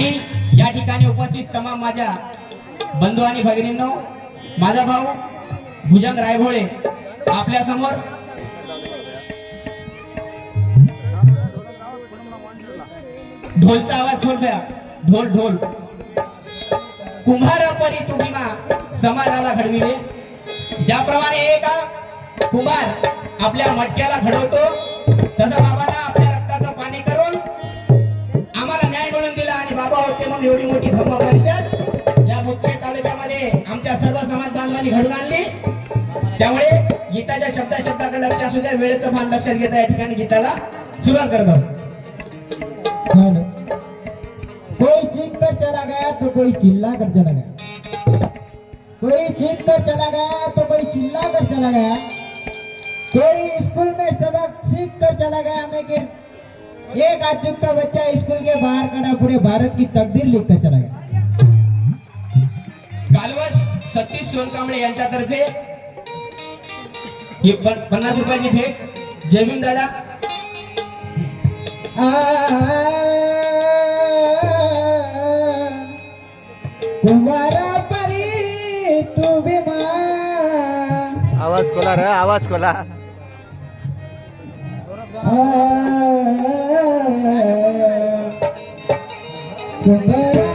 आणि या ठिकाणी उपस्थित तमाम माझ्या बंधू आणि भगिनींनो माझा भाऊ भुजंग रायभोळे आपल्यासमोर. ढोलचा आवाज ढोल ढोल ढोल. कुंभार परी तुम्ही समाजाला घडविले. ज्याप्रमाणे एका कुंभार आपल्या मटक्याला घडवतो तसा बाबा म्हणून एवढी मोठी धर्म परिषद या मुदखेड तालुक्यामध्ये आमच्या सर्व समाज बांधवांनी घडून आणली. त्यामुळे गीताच्या शब्दा शब्दाकडे लक्ष असू द्या. वेळेचं भान लक्षात घेता या ठिकाणी गीताला सुरुवात करतो. कोई चीख कर चला गया तो कोई चिल्ला कर चला गया. कोई चीख कर चला गया तो कोई चिल्ला कर चला गया. कोई स्कूल में सबक सीख कर चला गया लेकिन एक आज का बच्चा स्कूल के बाहर खड़ा पूरे भारत की तकदीर लिख कर चला गया कालवश सतीश सोनकांबळे यांच्यातर्फे ही पन्नास रुपयाची भेट जयभीम दादा कुमारा परी तू आवाज खोला रे आवाज खोला Goodbye.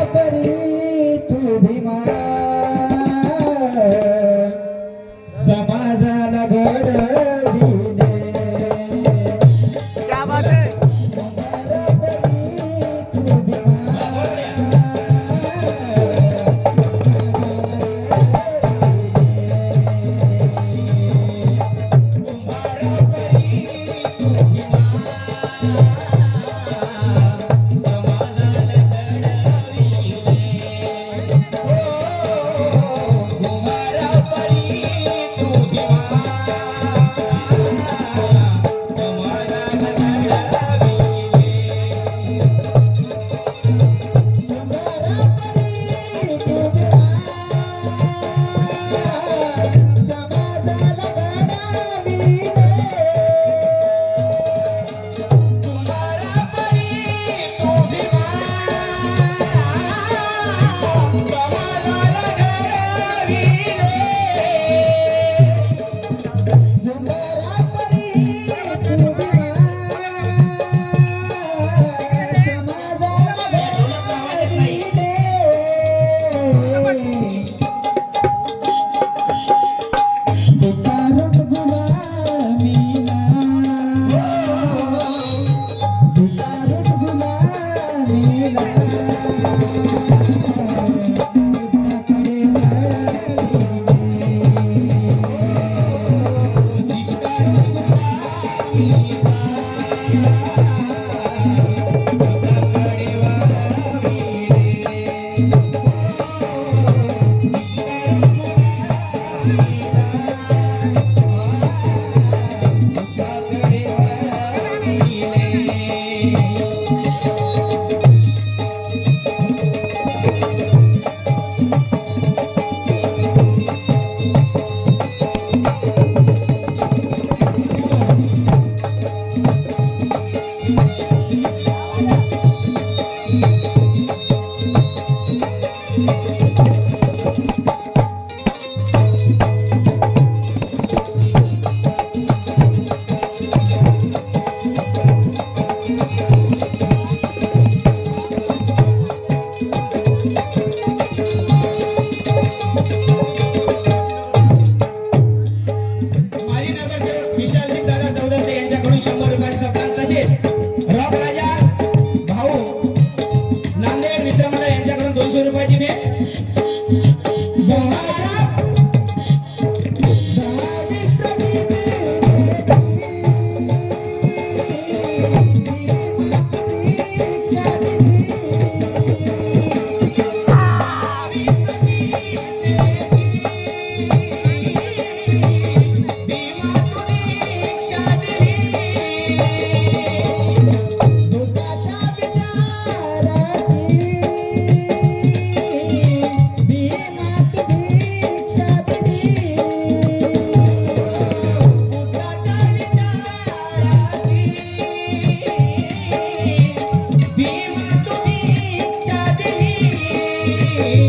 Música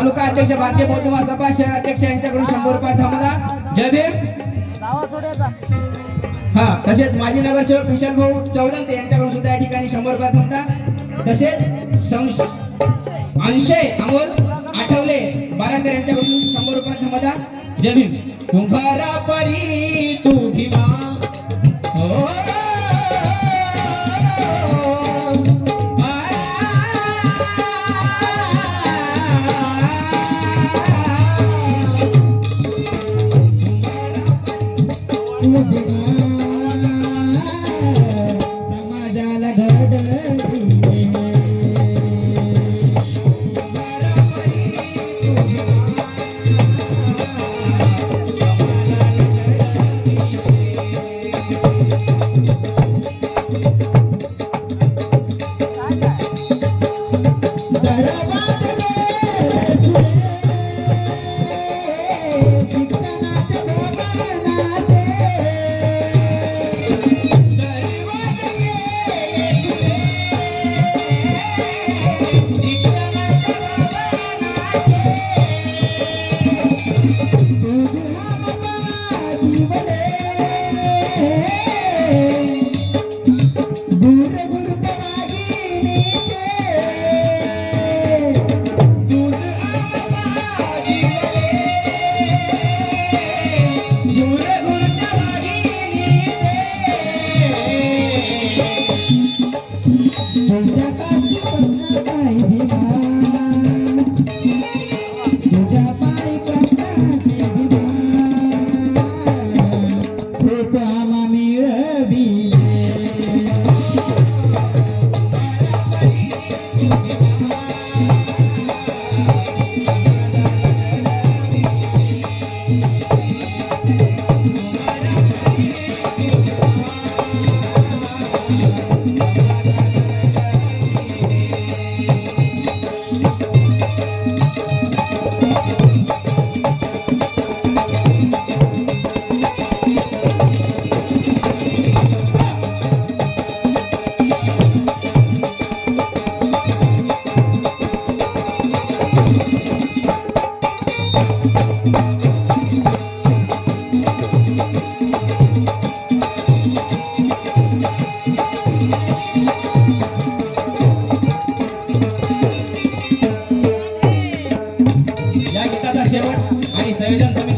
तालुका अध्यक्ष भारतीय बौद्ध महासभा शहर अध्यक्ष यांच्याकडून शंभर रुपये थांबला जय भीम. हा तसेच माजी नगरसेवक विशाल भाऊ चौदंते यांच्याकडून सुद्धा या ठिकाणी शंभर रुपये थांबता. तसेच अंशय अमोल आठवले बाराकर यांच्याकडून शंभर रुपये जय भीम. कुंभारा परी तू भीमा. हो. ella